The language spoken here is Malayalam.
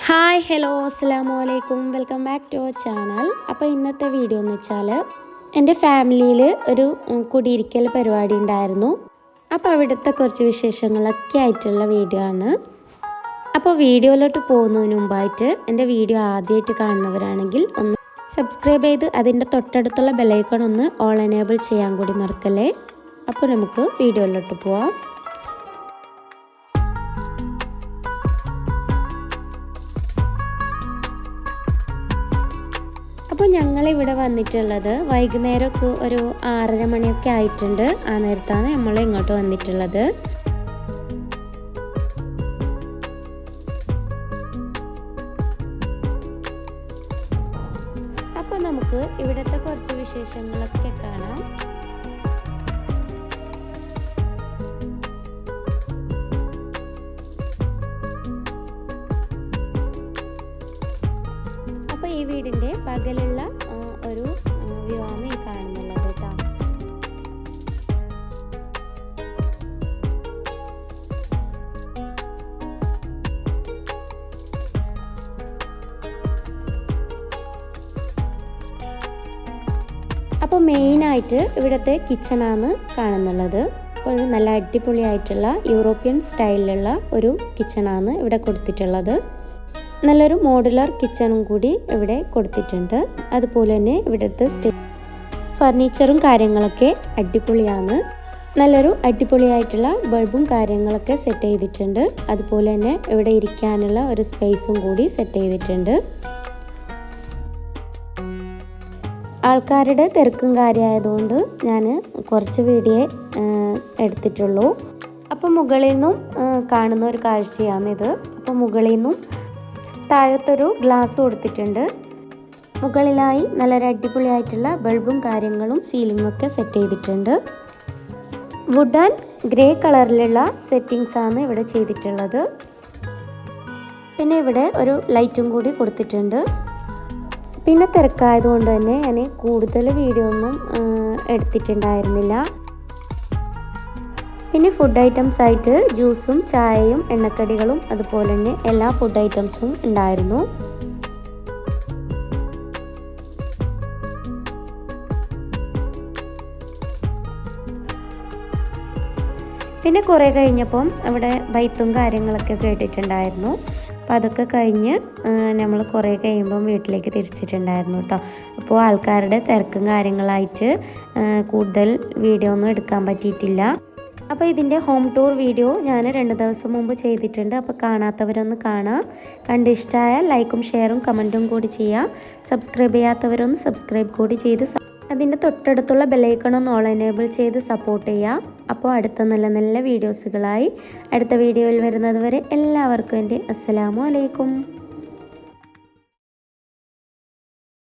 ഹായ് ഹലോ അസ്സാമു അലൈക്കും welcome back to our channel. അപ്പോൾ ഇന്നത്തെ വീഡിയോ എന്ന് വെച്ചാൽ എന്റെ ഫാമിലിയിൽ ഒരു കുടിയിരിക്കൽ പരിപാടി ഉണ്ടായിരുന്നു. അപ്പോൾ അവിടുത്തെ കുറച്ച് വിശേഷങ്ങളൊക്കെ ആയിട്ടുള്ള വീഡിയോ ആണ്. അപ്പോൾ വീഡിയോയിലോട്ട് പോകുന്നതിന് മുമ്പായിട്ട് എന്റെ വീഡിയോ ആദ്യമായിട്ട് കാണുന്നവരാണെങ്കിൽ ഒന്ന് സബ്സ്ക്രൈബ് ചെയ്ത് അതിന്റെ തൊട്ടടുത്തുള്ള ബെലൈക്കൺ ഒന്ന് ഓൾ എനേബിൾ ചെയ്യാൻ കൂടി മറക്കല്ലേ? അപ്പോൾ നമുക്ക് വീഡിയോയിലോട്ട് പോവാം. അപ്പോൾ ഞങ്ങളിവിടെ വന്നിട്ടുള്ളത് വൈകുന്നേരമൊക്കെ ഒരു ആറര മണിയൊക്കെ ആയിട്ടുണ്ട്. ആ നേരത്താണ് നമ്മൾ ഇങ്ങോട്ട് വന്നിട്ടുള്ളത്. അപ്പോൾ നമുക്ക് ഇവിടുത്തെ കുറച്ച് വിശേഷങ്ങളൊക്കെ കാണാം. ഈ വീടിന്റെ പകലുള്ള ഒരു വ്യൂ ആണ് ഈ കാണുന്നുള്ളത് കേട്ടോ. അപ്പോൾ മെയിനായിട്ട് ഇവിടുത്തെ കിച്ചണാണ് കാണുന്നുള്ളത്. ഒരു നല്ല അടിപൊളിയായിട്ടുള്ള യൂറോപ്യൻ സ്റ്റൈലിലുള്ള ഒരു കിച്ചണാണ് ഇവിടെ കൊടുത്തിട്ടുള്ളത്. നല്ലൊരു മോഡുലാർ കിച്ചണും കൂടി ഇവിടെ കൊടുത്തിട്ടുണ്ട്. അതുപോലെ തന്നെ ഇവിടുത്തെ സ്റ്റേ ഫർണിച്ചറും കാര്യങ്ങളൊക്കെ അടിപൊളിയാണ്. നല്ലൊരു അടിപൊളിയായിട്ടുള്ള ബൾബും കാര്യങ്ങളൊക്കെ സെറ്റ് ചെയ്തിട്ടുണ്ട്. അതുപോലെ തന്നെ ഇവിടെ ഇരിക്കാനുള്ള ഒരു സ്പേസും കൂടി സെറ്റ് ചെയ്തിട്ടുണ്ട്. ആൾക്കാരുടെ തിരക്കും കാര്യമായതുകൊണ്ട് ഞാൻ കുറച്ച് വീഡിയോ എടുത്തിട്ടുള്ളൂ. അപ്പോൾ മുകളിൽ നിന്നും കാണുന്ന ഒരു കാഴ്ചയാണിത്. അപ്പോൾ മുകളിൽ നിന്നും താഴത്തൊരു ഗ്ലാസ് കൊടുത്തിട്ടുണ്ട്. മുകളിലായി നല്ലൊരു അടിപൊളിയായിട്ടുള്ള ബൾബും കാര്യങ്ങളും സീലിംഗും ഒക്കെ സെറ്റ് ചെയ്തിട്ടുണ്ട്. വുഡ് ആൻഡ് ഗ്രേ കളറിലുള്ള സെറ്റിങ്സ് ആണ് ഇവിടെ ചെയ്തിട്ടുള്ളത്. പിന്നെ ഇവിടെ ഒരു ലൈറ്റും കൂടി കൊടുത്തിട്ടുണ്ട്. പിന്നെ തിരക്കായതുകൊണ്ട് തന്നെ ഞാൻ കൂടുതൽ വീഡിയോ ഒന്നും എടുത്തിട്ടുണ്ടായിരുന്നില്ല. പിന്നെ ഫുഡ് ഐറ്റംസ് ആയിട്ട് ജ്യൂസും ചായയും എണ്ണക്കടികളും അതുപോലെ തന്നെ എല്ലാ ഫുഡ് ഐറ്റംസും ഉണ്ടായിരുന്നു. പിന്നെ കുറേ കഴിഞ്ഞപ്പം അവിടെ ബൈത്തും കാര്യങ്ങളൊക്കെ കേട്ടിട്ടുണ്ടായിരുന്നു അപ്പോൾ അതൊക്കെ കഴിഞ്ഞ് നമ്മൾ കുറേ കഴിയുമ്പം വീട്ടിലേക്ക് തിരിച്ചിട്ടുണ്ടായിരുന്നു കേട്ടോ. അപ്പോൾ ആൾക്കാരുടെ തിരക്കും കാര്യങ്ങളായിട്ട് കൂടുതൽ വീഡിയോ ഒന്നും എടുക്കാൻ പറ്റിയിട്ടില്ല. അപ്പോൾ ഇതിന്റെ ഹോം ടൂർ വീഡിയോ ഞാൻ രണ്ട് ദിവസം മുമ്പ് ചെയ്തിട്ടുണ്ട്. അപ്പോൾ കാണാത്തവരൊന്ന് കാണാം. കണ്ട് ഇഷ്ടമായാൽ ലൈക്കും ഷെയറും കമന്റും കൂടി ചെയ്യാം. സബ്സ്ക്രൈബ് ചെയ്യാത്തവരൊന്ന് സബ്സ്ക്രൈബ് കൂടി ചെയ്ത് അതിന്റെ തൊട്ടടുത്തുള്ള ബെലൈക്കൺ ഒന്ന് ഓൾ എനേബിൾ ചെയ്ത് സപ്പോർട്ട് ചെയ്യാം അപ്പോൾ അടുത്ത നല്ല നല്ല വീഡിയോസുകളായി അടുത്ത വീഡിയോയിൽ വരുന്നത് വരെ എല്ലാവർക്കും എന്റെ അസ്സലാമു അലൈക്കും.